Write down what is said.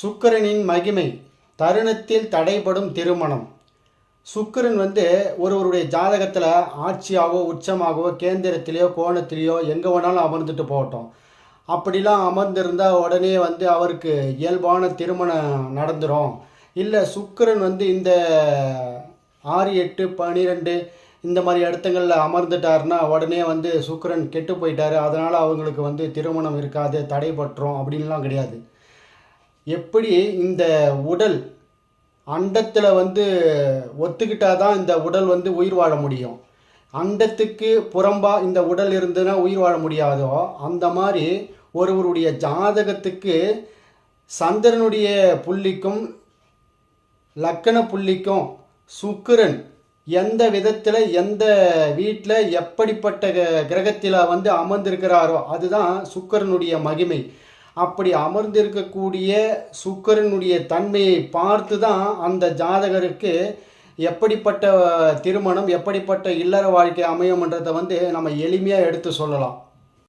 சுக்கிரனின் மகிமை தருணத்தில் தடைபடும் திருமணம். சுக்கிரன் வந்து ஒருவருடைய ஜாதகத்தில் ஆட்சியாகவோ உச்சமாகவோ கேந்திரத்திலேயோ கோணத்திலேயோ எங்கே வேணாலும் அமர்ந்துட்டு போகட்டும். அப்படிலாம் அமர்ந்திருந்தால் உடனே வந்து அவருக்கு இயல்பான திருமணம் நடந்துடும் இல்லை சுக்கிரன் வந்து இந்த ஆறு எட்டு பன்னிரெண்டு இந்த மாதிரி இடத்துங்களில் அமர்ந்துட்டார்னா உடனே வந்து சுக்கிரன் கெட்டு போயிட்டார். அதனால் அவங்களுக்கு வந்து திருமணம் இருக்காது தடைபட்டுரும் அப்படின்லாம் கிடையாது. எப்படி இந்த உடல் அண்டத்தில் வந்து ஒத்துக்கிட்டால் தான் இந்த உடல் வந்து உயிர் வாழ முடியும்? அண்டத்துக்கு புறம்பாக இந்த உடல் இருந்ததுன்னா உயிர் வாழ முடியாதோ? அந்த மாதிரி ஒருவருடைய ஜாதகத்துக்கு சந்திரனுடைய புள்ளிக்கும் லக்கண புள்ளிக்கும் சுக்கிரன் எந்த விதத்தில் எந்த வீட்டில் எப்படிப்பட்ட க- கிரகத்தில் வந்து அமர்ந்திருக்கிறாரோ அதுதான் சுக்கரனுடைய மகிமை. அப்படி அமர்ந்திருக்கக்கூடிய சுக்கரனுடைய தன்மையை பார்த்து தான் அந்த ஜாதகருக்கு எப்படிப்பட்ட திருமணம் எப்படிப்பட்ட இல்லற வாழ்க்கை அமையும்ன்றதை வந்து நம்ம எளிமையாக எடுத்து சொல்லலாம்.